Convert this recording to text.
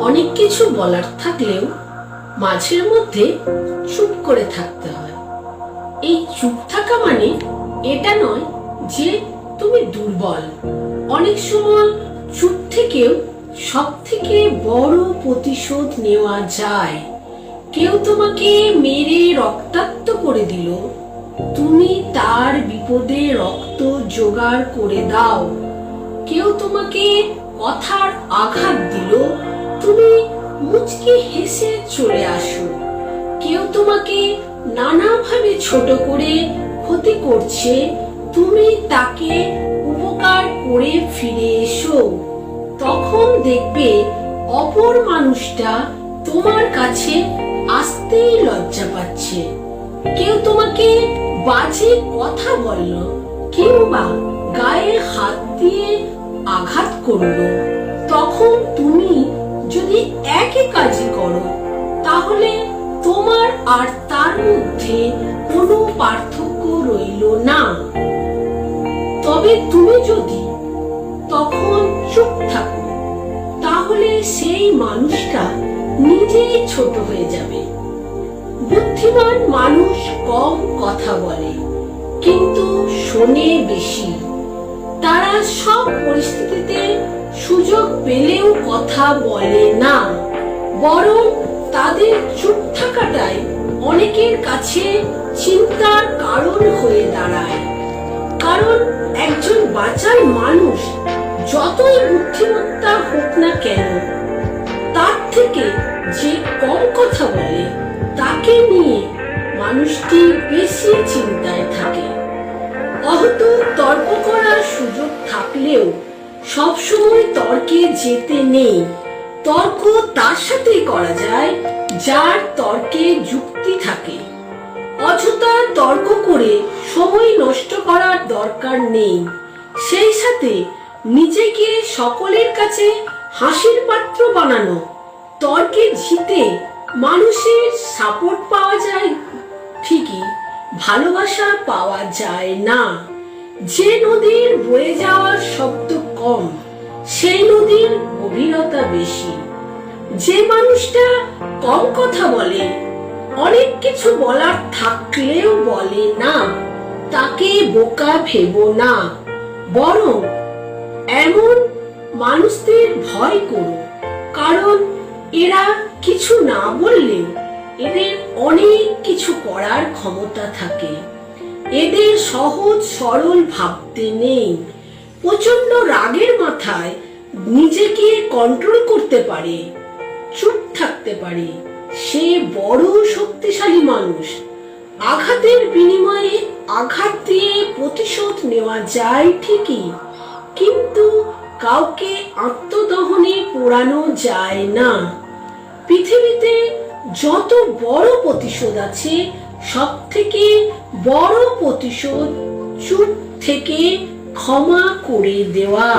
অনেক কিছু বলার থাকলেও মাঝের মধ্যে চুপ করে থাকতে হয়। এই চুপ থাকা মানে এটা নয় যে তুমি দুর্বল। অনেক সময় চুপ থেকেও সব থেকে বড় প্রতিশোধ নেওয়া যায়। কেউ তোমাকে মেরে রক্তাক্ত করে দিল। তুমি তার বিপদে রক্ত জোগাড় করে দাও। কেউ তোমাকে কথার আঘাত দিল, তুমি মুচকে হেসে চলে আসো। কেউ তোমাকে নানাভাবে ছোট করে ক্ষতি করছে, তুমি তাকে উপকার করে ফিরে এসো। তখন দেখবে অপর মানুষটা তোমার কাছে আসতেই লজ্জা পাচ্ছে। কেউ তোমাকে বাজে কথা বলল কিংবা গায়ে হাত দিয়ে আঘাত করল। তখন তুমি যদি একই কাজই করো, তাহলে তোমার আর তার মধ্যে কোনো পার্থক্য রইল না। তবে তুমি যদি তখন চুপ থাকো, তাহলে সেই মানুষটা নিজেই ছোট হয়ে যাবে। বুদ্ধিমান মানুষ কম কথা বলে, কিন্তু শোনে বেশি। তারা সব পরিস্থিতিতে সুযোগ পেলেও কথা বলে না। বরং তাদের চুপ থাকাটাই অনেকের কাছে চিন্তার কারণ হয়ে দাঁড়ায়। কারণ একজন বাচাল মানুষ যতই বুদ্ধিমত্তা হোক না কেন, তার থেকে যে কম কথা বলে, তাকে নিয়ে মানুষটি বেশি চিন্তায় থাকে। থাকলেও সবসময় তর্কে যেতে নেই। তর্ক তার সাথেই করা যায়, যার তর্কে যুক্তি থাকে। অযথা তর্ক করে সময় নষ্ট করার দরকার নেই। সেই সাথে নিজেকে সকলের কাছে হাসির পাত্র বানানো, তর্কে জিতে মানুষের সাপোর্ট পাওয়া যায় ঠিকই, ভালোবাসা পাওয়া যায় না। যে নদীর বয়ে যাওয়ার শব্দ কম, সেই নদীর গভীরতা বেশি। যে মানুষটা কম কথা বলে, অনেক কিছু বলার থাকলেও বলে না, তাকে বোকা ভেবো না। বরং এমন মানুষদের ভয় করো, কারণ এরা কিছু না বললেও এদের অনেক কিছু করার ক্ষমতা থাকে। এদের সহজ সরল ভাবতে নেই। প্রচণ্ড রাগের মাথায় নিজেকে কন্ট্রোল করতে পারে, চুপ থাকতে পারে। সে বড় শক্তিশালী মানুষ। আঘাতের বিনিময়ে আঘাত দিয়ে প্রতিশোধ নেওয়া যায় ঠিকই, কিন্তু কাউকে আত্মদহনে পোড়ানো যায় না। পৃথিবীতে যত বড় প্রতিশোধ আছে সব থেকে বড় প্রতিশোধ চুপ থেকে ক্ষমা করে দেওয়া।